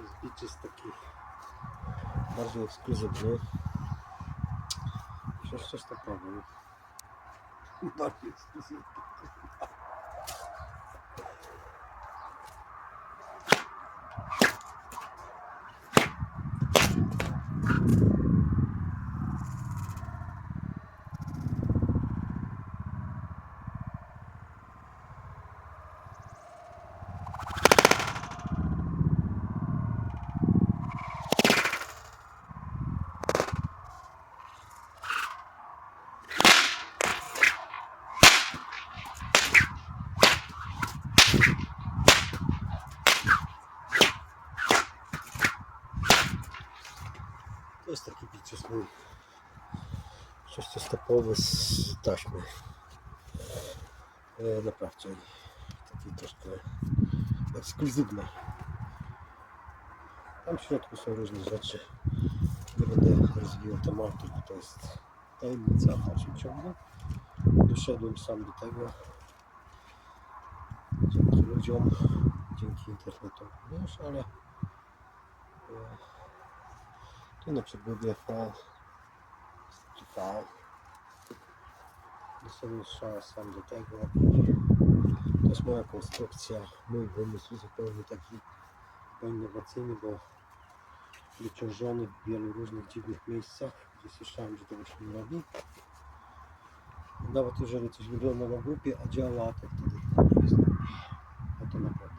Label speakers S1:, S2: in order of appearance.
S1: To jest biczyst taki bardziej ekskluzywny. Przecież coś to powiem. Bardziej ekskluzywny. To jest taki biczyst mój sześciostopowy z taśmy e, naprawczej. Taki troszkę ekskluzywny. Tam w środku są różne rzeczy. Nie będę rozwijał tematu, bo to jest tajemnica w dalszym ciągu. Doszedłem sam do tego. Dzięki ludziom, dzięki internetowi również, ale e, tu na przegubie V V Doszedłem strzała sam do tego. To jest moja konstrukcja, mój wymysł zupełnie taki innowacyjny, bo wyciążony w wielu różnych dziwnych miejscach, gdzie słyszałem, że tego się nie robi. Nawet jeżeli coś wygląda na głupie, a działa, to wtedy to jest. A to naprawdę.